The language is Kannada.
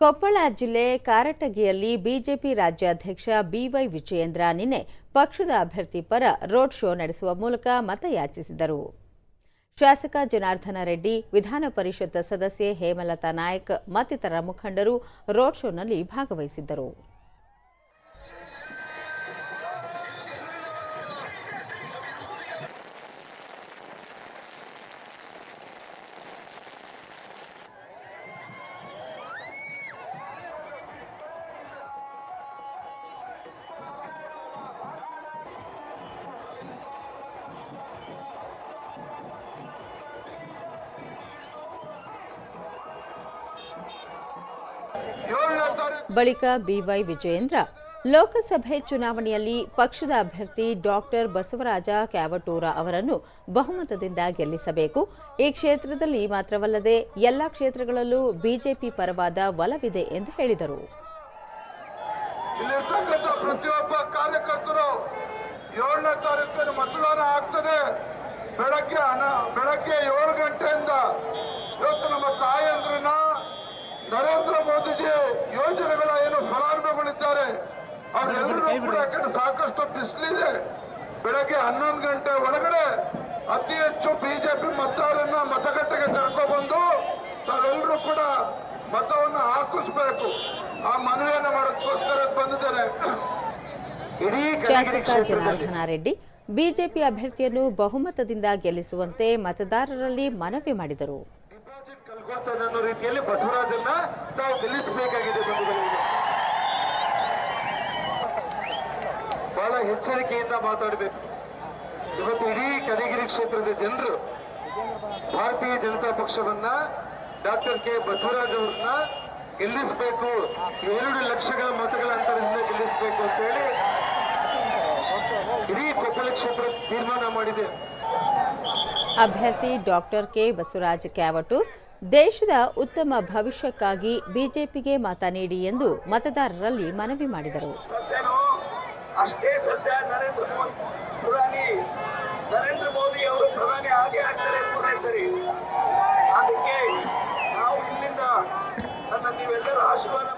ಕೊಪ್ಪಳ ಜಿಲ್ಲೆ ಕಾರಟಗಿಯಲ್ಲಿ ಬಿಜೆಪಿ ರಾಜ್ಯಾಧ್ಯಕ್ಷ ಬಿವೈ ವಿಜಯೇಂದ್ರ ನಿನ್ನೆ ಪಕ್ಷದ ಅಭ್ಯರ್ಥಿ ಪರ ರೋಡ್ ಶೋ ನಡೆಸುವ ಮೂಲಕ ಮತಯಾಚಿಸಿದರು. ಶಾಸಕ ಜನಾರ್ದನ ರೆಡ್ಡಿ, ವಿಧಾನ ಪರಿಷತ್ ಸದಸ್ಯೆ ಹೇಮಲತಾ ನಾಯಕ್ ಮತ್ತಿತರ ಮುಖಂಡರು ರೋಡ್ ಶೋನಲ್ಲಿ ಭಾಗವಹಿಸಿದ್ದರು. ಬಳಿಕ ಬಿವೈ ವಿಜಯೇಂದ್ರ ಲೋಕಸಭೆ ಚುನಾವಣೆಯಲ್ಲಿ ಪಕ್ಷದ ಅಭ್ಯರ್ಥಿ ಡಾಕ್ಟರ್ ಬಸವರಾಜ ಕ್ಯಾವಟೂರ ಅವರನ್ನು ಬಹುಮತದಿಂದ ಗೆಲ್ಲಿಸಬೇಕು. ಈ ಕ್ಷೇತ್ರದಲ್ಲಿ ಮಾತ್ರವಲ್ಲದೆ ಎಲ್ಲ ಕ್ಷೇತ್ರಗಳಲ್ಲೂ ಬಿಜೆಪಿ ಪರವಾದ ಒಲವಿದೆ ಎಂದು ಹೇಳಿದರು. ಪ್ರತಿಯೊಬ್ಬ ಕಾರ್ಯಕರ್ತರು ಏಳನೇ ತಾರೀಕು ಮತದಾನ ಆಗ್ತದೆ. ಬೆಳಗ್ಗೆ ಬೆಳಗ್ಗೆ ಏಳು ಗಂಟೆಯಿಂದ ಸಾಕಷ್ಟು ಬಿಸಿಲಿದೆ. ಬೆಳಗ್ಗೆ ಹನ್ನೊಂದು ಗಂಟೆ ಒಳಗಡೆ ಅತಿ ಹೆಚ್ಚು ಬಿಜೆಪಿ ಮತದಾರರನ್ನ ಮತಗಟ್ಟೆಗೆ ಕರ್ಕೊಬಂದು ತಾವೆಲ್ಲರೂ ಕೂಡ ಮತವನ್ನು ಹಾಕಿಸ್ಬೇಕು. ಆ ಮನವಿಯನ್ನು ಮಾಡೋದಕ್ಕೋಸ್ಕರ ಬಂದಿದ್ದೇನೆ. ಶಾಸಕ ಜನಾರ್ದನ ರೆಡ್ಡಿ ಬಿಜೆಪಿ ಅಭ್ಯರ್ಥಿಯನ್ನು ಬಹುಮತದಿಂದ ಗೆಲ್ಲಿಸುವಂತೆ ಮತದಾರರಲ್ಲಿ ಮನವಿ ಮಾಡಿದರು. ಡಿಪಾಸಿಟ್ ಕಳ್ಕೊಳ್ತಾನೆ ಅನ್ನೋ ರೀತಿಯಲ್ಲಿ ಬಸವರಾಜನ್ನ ನಾವು ಗೆಲ್ಲಿಸಬೇಕಾಗಿದೆ. ಎಚ್ಚರಿಕೆಯಿಂದ ಮಾತಾಡಬೇಕು. ಇವತ್ತು ಇಡೀ ಕನಗಿರಿ ಕ್ಷೇತ್ರದ ಜನರು ಭಾರತೀಯ ಜನತಾ ಪಕ್ಷವನ್ನ ಡಾಕ್ಟರ್ ಕೆ. ಬಸವರಾಜ್ ಅವ್ರನ್ನ ಗೆಲ್ಲಿಸಬೇಕು. ಎರಡು ಲಕ್ಷಗಳ ಮತಗಳ ಅಂತರದಿಂದ ಗೆಲ್ಲಿಸಬೇಕು ಅಂತ ಹೇಳಿ ಇಡೀ ಕೊಪ್ಪಳ ಕ್ಷೇತ್ರ ತೀರ್ಮಾನ ಮಾಡಿದೆ. ಅಭ್ಯರ್ಥಿ ಡಾಕ್ಟರ್ ಕೆ. ಬಸವರಾಜ್ ಕ್ಯಾವಟು ದೇಶದ ಉತ್ತಮ ಭವಿಷ್ಯಕ್ಕಾಗಿ ಬಿಜೆಪಿಗೆ ಮತ ನೀಡಿ ಎಂದು ಮತದಾರರಲ್ಲಿ ಮನವಿ ಮಾಡಿದರು. ಅಷ್ಟೇ ಸದ್ಯ ನರೇಂದ್ರ ಮೋದಿ. ಪ್ರಧಾನಿ ನರೇಂದ್ರ ಮೋದಿ ಅವರು ಪ್ರಧಾನಿ ಆಗೇ ಆಗ್ತಾರೆ ಕೂಡ ಸರಿ. ಅದಕ್ಕೆ ನಾವು ಇಲ್ಲಿಂದ ನನ್ನ ನೀವೆಲ್ಲರೂ ಆಶೀರ್ವಾದ